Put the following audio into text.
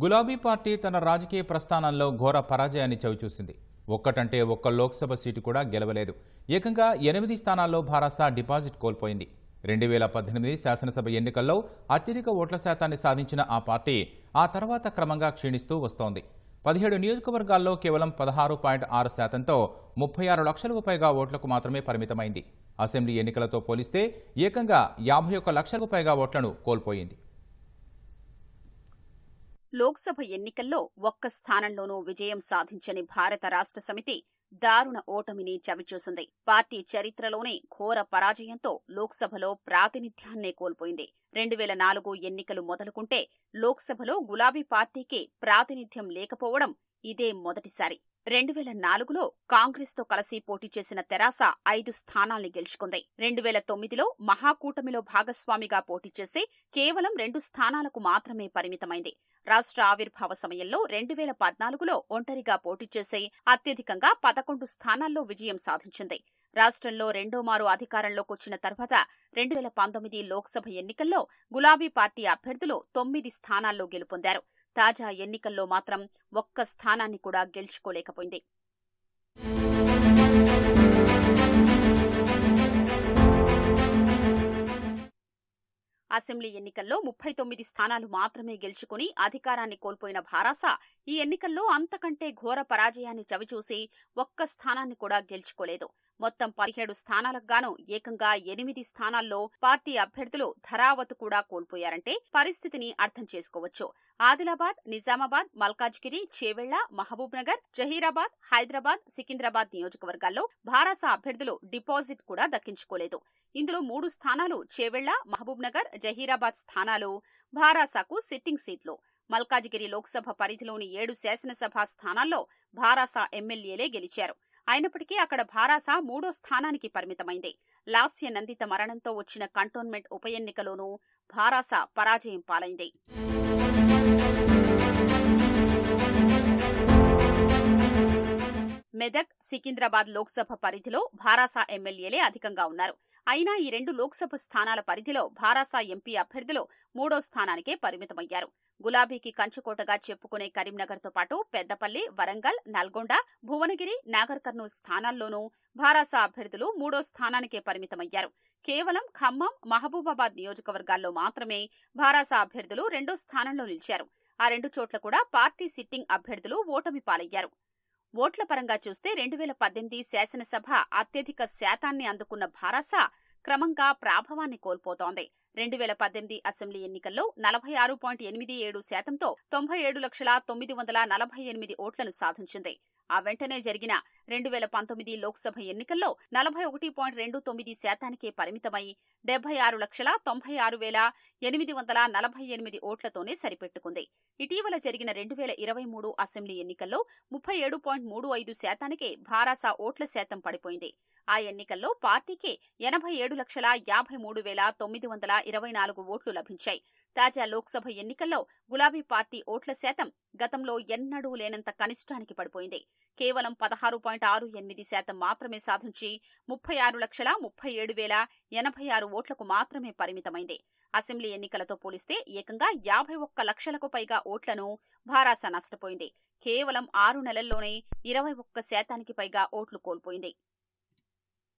గులాబీ పార్టీ తన రాజకీయ ప్రస్థానంలో ఘోర పరాజయాన్ని చవిచూసింది. ఒక్కటంటే ఒక్క లోక్సభ సీటు కూడా గెలవలేదు. ఏకంగా ఎనిమిది స్థానాల్లో భారసా డిపాజిట్ కోల్పోయింది. రెండు వేల పద్దెనిమిది శాసనసభ ఎన్నికల్లో అత్యధిక ఓట్ల శాతాన్ని సాధించిన ఆ పార్టీ ఆ తర్వాత క్రమంగా క్షీణిస్తూ వస్తోంది. పదిహేడు నియోజకవర్గాల్లో కేవలం పదహారు పాయింట్ ఆరు శాతంతో ముప్పై ఆరు లక్షలకు పైగా ఓట్లకు మాత్రమే పరిమితమైంది. అసెంబ్లీ ఎన్నికలతో పోలిస్తే ఏకంగా యాభై ఒక్క లక్షలకు పైగా ఓట్లను కోల్పోయింది. లోక్సభ ఎన్నికల్లో ఒక్క స్థానంలోనూ విజయం సాధించని భారత రాష్ట్ర సమితి దారుణ ఓటమిని చవిచూసింది. పార్టీ చరిత్రలోనే ఘోర పరాజయంతో లోక్సభలో ప్రాతినిధ్యాన్నే కోల్పోయింది. రెండు వేల నాలుగు ఎన్నికలు మొదలుకుంటే లోక్సభలో గులాబీ పార్టీకి ప్రాతినిధ్యం లేకపోవడం ఇదే మొదటిసారి. రెండు వేల నాలుగులో కాంగ్రెస్తో కలిసి పోటీ చేసిన తెరాస ఐదు స్థానాల్ని గెలుచుకుంది. రెండు వేల తొమ్మిదిలో మహాకూటమిలో భాగస్వామిగా పోటీ చేసి కేవలం రెండు స్థానాలకు మాత్రమే పరిమితమైంది. రాష్ట్ర ఆవిర్భావ సమయంలో రెండు వేల పద్నాలుగులో ఒంటరిగా పోటీ చేసి అత్యధికంగా పదకొండు స్థానాల్లో విజయం సాధించింది. రాష్ట్రంలో రెండోమారు అధికారంలోకి వచ్చిన తర్వాత రెండు వేల పంతొమ్మిది లోక్సభ ఎన్నికల్లో గులాబీ పార్టీ అభ్యర్థులు తొమ్మిది స్థానాల్లో గెలుపొందారు. తాజా ఎన్నికల్లో మాత్రం ఒక్క స్థానాన్ని కూడా గెలుచుకోలేకపోయింది. అసెంబ్లీ ఎన్నికల్లో ముప్పై తొమ్మిది స్థానాలు మాత్రమే గెలుచుకుని అధికారాన్ని కోల్పోయిన భారాస ఈ ఎన్నికల్లో అంతకంటే ఘోర పరాజయాన్ని చవిచూసి ఒక్క స్థానాన్ని కూడా గెలుచుకోలేదు. మొత్తం పదిహేడు స్థానాలకు గాను ఏకంగా ఎనిమిది స్థానాల్లో పార్టీ అభ్యర్థులు ధరావత్ కూడా కోల్పోయారంటే పరిస్థితిని అర్థం చేసుకోవచ్చు. ఆదిలాబాద్ నిజామాబాద్ మల్కాజ్గిరి చేవెళ్ళ మహబూబ్ నగర్ జహీరాబాద్ హైదరాబాద్ సికింద్రాబాద్ నియోజకవర్గాల్లో భారస అభ్యర్థులు డిపాజిట్ కూడా దక్కించుకోలేదు. ఇందులో మూడు స్థానాలు చేవెళ్ళ మహబూబ్ నగర్ జహీరాబాద్ స్థానాలు భారాసాకు సిట్టింగ్ సీట్లు. మల్కాజిగిరి లోక్సభ పరిధిలోని ఏడు శాసనసభ స్థానాల్లో భారాస ఎమ్మెల్యేలే గెలిచారు. అయినప్పటికీ అక్కడ భారాస మూడో స్థానానికి పరిమితమైంది. లాస్య నందిత మరణంతో వచ్చిన కంటోన్మెంట్ ఉప ఎన్నికలోనూ భారాస పరాజయం పాలైంది. మెదక్ సికింద్రాబాద్ లోక్సభ పరిధిలో భారాస ఎమ్మెల్యేలే అధికంగా ఉన్నారు. అయినా ఈ రెండు లోక్సభ స్థానాల పరిధిలో భారాస ఎంపీ అభ్యర్థులు మూడో స్థానానికే పరిమితమయ్యారు. గులాబీకి కంచుకోటగా చెప్పుకునే కరీంనగర్తో పాటు పెద్దపల్లి వరంగల్ నల్గొండ భువనగిరి నాగర్ కర్నూలు స్థానాల్లోనూ భారాస అభ్యర్థులు మూడో స్థానానికే పరిమితమయ్యారు. కేవలం ఖమ్మం మహబూబాబాద్ నియోజకవర్గాల్లో మాత్రమే భారాస అభ్యర్థులు రెండో స్థానంలో నిలిచారు. ఆ రెండు చోట్ల కూడా పార్టీ సిట్టింగ్ అభ్యర్థులు ఓటమి పాలయ్యారు. ఓట్ల పరంగా చూస్తే రెండు వేల పద్దెనిమిది శాసనసభ అత్యధిక శాతాన్ని అందుకున్న భారాస క్రమంగా ప్రాభవాన్ని కోల్పోతోంది. రెండు వేల పద్దెనిమిది అసెంబ్లీ ఎన్నికల్లో నలభై ఆరు పాయింట్ ఎనిమిది ఏడు శాతంతో తొంభై ఏడు లక్షల తొమ్మిది వందల నలభై ఎనిమిది ఓట్లను సాధించింది. ఆ వెంటనే జరిగిన రెండు వేల పంతొమ్మిది లోక్సభ ఎన్నికల్లో నలభై ఒకటి పాయింట్ రెండు తొమ్మిది శాతానికే పరిమితమై డెబ్బై ఆరు లక్షల తొంభై ఆరు వేల ఎనిమిది వందల నలభై ఎనిమిది ఓట్లతోనే సరిపెట్టుకుంది. ఇటీవల జరిగిన రెండు వేల ఇరవై మూడు అసెంబ్లీ ఎన్నికల్లో ముప్పై ఏడు పాయింట్ మూడు ఐదు శాతానికే భారాసా ఓట్ల శాతం పడిపోయింది. ఆ ఎన్నికల్లో పార్టీకి ఎనభై ఏడు లక్షల యాభై మూడు వేల తొమ్మిది వందల ఇరవై నాలుగు ఓట్లు లభించాయి. తాజా లోక్సభ ఎన్నికల్లో గులాబీ పార్టీ ఓట్ల శాతం గతంలో ఎన్నడూ లేనంత కనిష్టానికి పడిపోయింది. కేవలం పదహారు పాయింట్ ఆరు ఎనిమిది శాతం మాత్రమే సాధించి ముప్పై ఆరు లక్షల ముప్పై ఏడు వేల ఎనభై ఆరు ఓట్లకు మాత్రమే పరిమితమైంది. అసెంబ్లీ ఎన్నికలతో పోలిస్తే ఏకంగా యాభై ఒక్క లక్షలకు పైగా ఓట్లను భారాస నష్టపోయింది. కేవలం ఆరు నెలల్లోనే ఇరవై ఒక్క శాతానికి పైగా ఓట్లు కోల్పోయింది.